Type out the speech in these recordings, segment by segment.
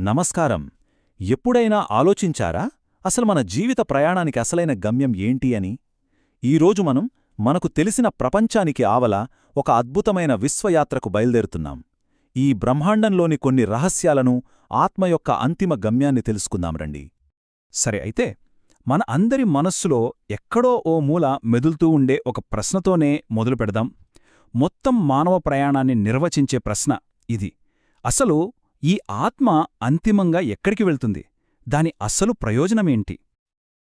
నమస్కారం. ఎప్పుడైనా ఆలోచించారా? అసలు మన జీవిత ప్రయాణానికి అసలైన గమ్యం ఏంటి అని? ఈరోజు మనం మనకు తెలిసిన ప్రపంచానికి ఆవల ఒక అద్భుతమైన విశ్వయాత్రకు బయలుదేరుతున్నాం. ఈ బ్రహ్మాండంలోని కొన్ని రహస్యాలను ఆత్మ యొక్క అంతిమ గమ్యాన్ని తెలుసుకుందాం రండి. సరే అయితే మన అందరి మనస్సులో ఎక్కడో ఓ మూల మెదులుతూ ఉండే ఒక ప్రశ్నతోనే మొదలు పెడదాం మొత్తం మానవ ప్రయాణాన్ని నిర్వచించే ప్రశ్న ఇది. అసలు ఈ ఆత్మ అంతిమంగా ఎక్కడికి వెళ్తుంది? దాని అస్సలు ప్రయోజనమేంటి?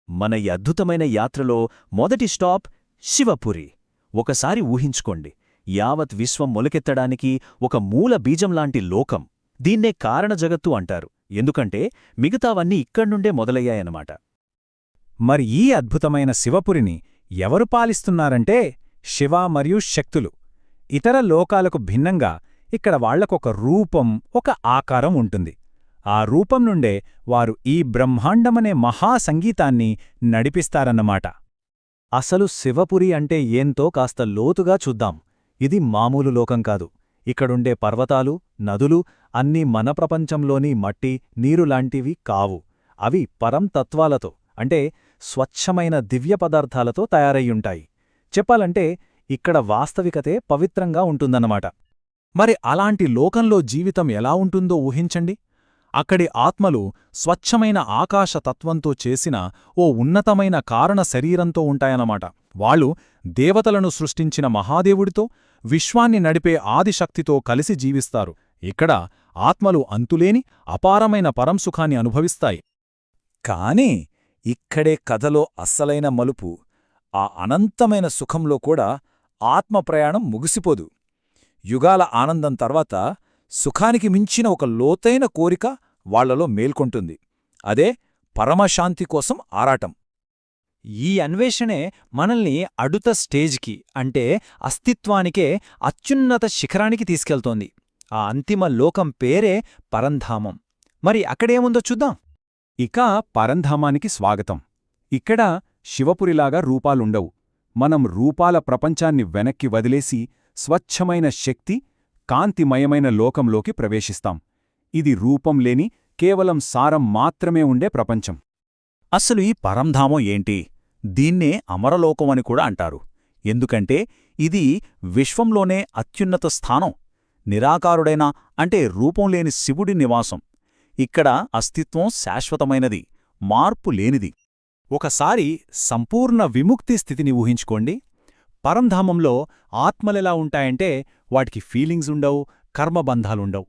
మన ఈ అద్భుతమైన యాత్రలో మొదటి స్టాప్ శివపురి. ఒకసారి ఊహించుకోండి. యావత్ విశ్వం మొలకెత్తడానికి ఒక మూల బీజంలాంటి లోకం. దీన్నే కారణ జగత్తు అంటారు. ఎందుకంటే మిగతావన్నీ ఇక్కడ్నుండే మొదలయ్యాయన్నమాట. మరి ఈ అద్భుతమైన శివపురిని ఎవరు పాలిస్తున్నారంటే శివ మరియు శక్తులు. ఇతర లోకాలకు భిన్నంగా ఇక్కడ వాళ్ళకొక రూపం ఒక ఆకారం ఉంటుంది. ఆ రూపం నుండే వారు ఈ బ్రహ్మాండమనే మహాసంగీతాన్ని నడిపిస్తారన్నమాట. అసలు శివపురి అంటే ఏంతో కాస్త లోతుగా చూద్దాం. ఇది మామూలు లోకం కాదు. ఇక్కడుండే పర్వతాలు నదులు అన్నీ మన ప్రపంచంలోని మట్టి నీరులాంటివి కావు. అవి పరంతత్వాలతో అంటే స్వచ్ఛమైన దివ్య పదార్థాలతో తయారయ్యుంటాయి. చెప్పాలంటే ఇక్కడ వాస్తవికతే పవిత్రంగా ఉంటుందన్నమాట. మరి అలాంటి లోకంలో జీవితం ఎలా ఉంటుందో ఊహించండి. అక్కడి ఆత్మలు స్వచ్ఛమైన ఆకాశతత్వంతో చేసిన ఓ ఉన్నతమైన కారణ శరీరంతో ఉంటాయన్నమాట. వాళ్ళు దేవతలను సృష్టించిన మహాదేవుడితో విశ్వాన్ని నడిపే ఆదిశక్తితో కలిసి జీవిస్తారు. ఇక్కడ ఆత్మలు అంతులేని అపారమైన పరంసుఖాన్ని అనుభవిస్తాయి. కాని ఇక్కడే కథలో అస్సలైన మలుపు ఆ అనంతమైన సుఖంలో కూడా ఆత్మ ప్రయాణం ముగిసిపోదు. యుగాల ఆనందం తర్వాత సుఖానికి మించిన ఒక లోతైన కోరిక వాళ్ళలో మేల్కొంటుంది. అదే పరమశాంతి కోసం ఆరాటం. ఈ అన్వేషణే మనల్ని అడుత స్టేజ్కి అంటే అస్తిత్వానికే అత్యున్నత శిఖరానికి తీసుకెళ్తోంది. ఆ అంతిమ లోకం పేరే పరంధామం. మరి అక్కడేముందో చూద్దాం. ఇక పరంధామానికి స్వాగతం. ఇక్కడ శివపురిలాగా రూపాలుండవు. మనం రూపాల ప్రపంచాన్ని వెనక్కి వదిలేసి స్వచ్ఛమైన శక్తి కాంతిమయమైన లోకంలోకి ప్రవేశిస్తాం. ఇది రూపం లేని కేవలం సారం మాత్రమే ఉండే ప్రపంచం. అసలు ఈ పరంధామం ఏంటి? దీన్నే అమరలోకమని కూడా అంటారు. ఎందుకంటే ఇది విశ్వంలోనే అత్యున్నత స్థానం నిరాకారుడైన అంటే రూపం లేని శివుడి నివాసం. ఇక్కడ అస్తిత్వం శాశ్వతమైనది మార్పు లేనిది. ఒకసారి సంపూర్ణ విముక్తి స్థితిని ఊహించుకోండి. పరంధామంలో ఆత్మలెలా ఉంటాయంటే వాటికి ఫీలింగ్స్ ఉండవు కర్మబంధాలుండవు.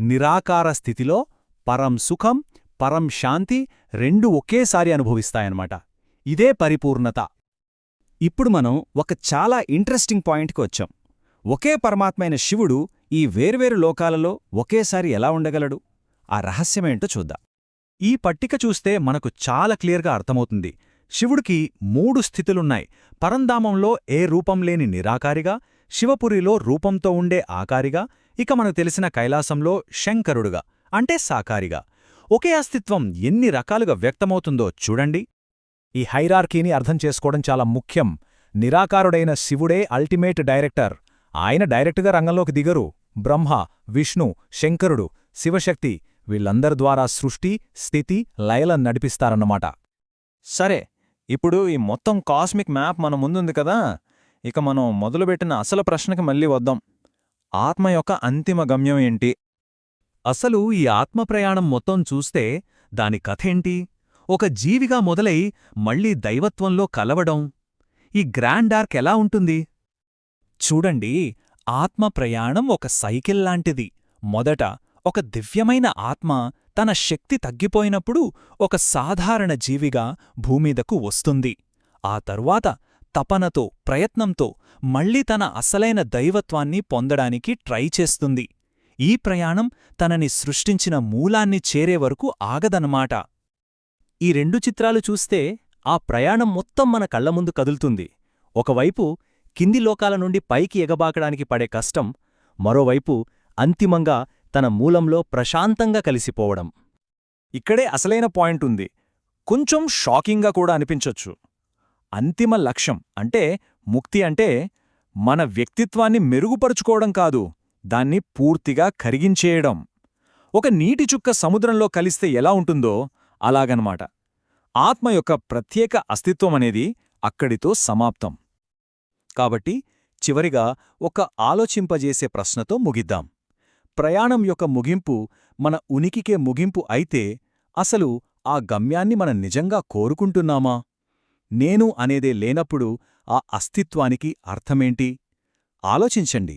నిరాకార స్థితిలో పరం సుఖం పరం శాంతి రెండు ఒకేసారి అనుభవిస్తాయన్నమాట. ఇదే పరిపూర్ణత. ఇప్పుడు మనం ఒక చాలా ఇంట్రెస్టింగ్ పాయింట్కి వచ్చాం. ఒకే పరమాత్మైన శివుడు ఈ వేర్వేరు లోకాలలో ఒకేసారి ఎలా ఉండగలడు? ఆ రహస్యమేంటో చూద్దాం. ఈ పట్టిక చూస్తే మనకు చాలా క్లియర్గా అర్థమవుతుంది. శివుడికి మూడు స్థితులున్నాయి. పరంధామంలో ఏ రూపం లేని నిరాకారిగా శివపురిలో రూపంతో ఉండే ఆకారిగా ఇక మనకు తెలిసిన కైలాసంలో శంకరుడుగా అంటే సాకారిగా. ఒకే అస్తిత్వం ఎన్ని రకాలుగా వ్యక్తమవుతుందో చూడండి. ఈ హైరార్కీని అర్థం చేసుకోవడం చాలా ముఖ్యం. నిరాకారుడైన శివుడే అల్టిమేట్ డైరెక్టర్. ఆయన డైరెక్టుగా రంగంలోకి దిగరు. బ్రహ్మ విష్ణు శంకరుడు శివశక్తి వీళ్ళందరి ద్వారా సృష్టి స్థితి లయలను నడిపిస్తారన్నమాట. సరే ఇప్పుడు ఈ మొత్తం కాస్మిక్ మ్యాప్ మన ముందుంది కదా. ఇక మనం మొదలుపెట్టిన అసలు ప్రశ్నకి మళ్ళీ వద్దాం. ఆత్మ యొక్క అంతిమ గమ్యం ఏంటి? అసలు ఈ ఆత్మ ప్రయాణం మొత్తం చూస్తే దాని కథేంటి ఒక జీవిగా మొదలై మళ్ళీ దైవత్వంలో కలవడం ఈ గ్రాండ్ ఆర్క్ ఎలా ఉంటుంది? చూడండి ఆత్మ ప్రయాణం ఒక సైకిల్ లాంటిది. మొదట ఒక దివ్యమైన ఆత్మ తన శక్తి తగ్గిపోయినప్పుడు ఒక సాధారణ జీవిగా భూమీదకు వస్తుంది. ఆ తరువాత తపనతో ప్రయత్నంతో మళ్ళీ తన అసలైన దైవత్వాన్ని పొందడానికి ట్రై చేస్తుంది. ఈ ప్రయాణం తనని సృష్టించిన మూలాన్ని చేరే వరకు ఆగదనమాట ఈ రెండు చిత్రాలు చూస్తే ఆ ప్రయాణం మొత్తం మన కళ్ళ ముందు కదులుతుంది. ఒకవైపు కింది లోకాల నుండి పైకి ఎగబాకడానికి పడే కష్టం మరోవైపు అంతిమంగా తన మూలంలో ప్రశాంతంగా కలిసిపోవడం. ఇక్కడే అసలైన పాయింట్ ఉంది. కొంచెం షాకింగ్గా కూడా అనిపించొచ్చు. అంతిమ లక్ష్యం అంటే ముక్తి అంటే మన వ్యక్తిత్వాన్ని మెరుగుపరుచుకోవడం కాదు దాన్ని పూర్తిగా కరిగించేయడం. ఒక నీటి చుక్క సముద్రంలో కలిస్తే ఎలా ఉంటుందో అలాగనమాట. ఆత్మ యొక్క ప్రత్యేక అస్తిత్వమనేది అక్కడితో సమాప్తం. కాబట్టి చివరిగా ఒక ఆలోచింపజేసే ప్రశ్నతో ముగిద్దాం. ప్రయాణం యొక్క ముగింపు మన ఉనికికే ముగింపు అయితే అసలు ఆ గమ్యాన్ని మనం నిజంగా కోరుకుంటున్నామా? నేను అనేదే లేనప్పుడు ఆ అస్తిత్వానికి అర్థమేంటి? ఆలోచించండి.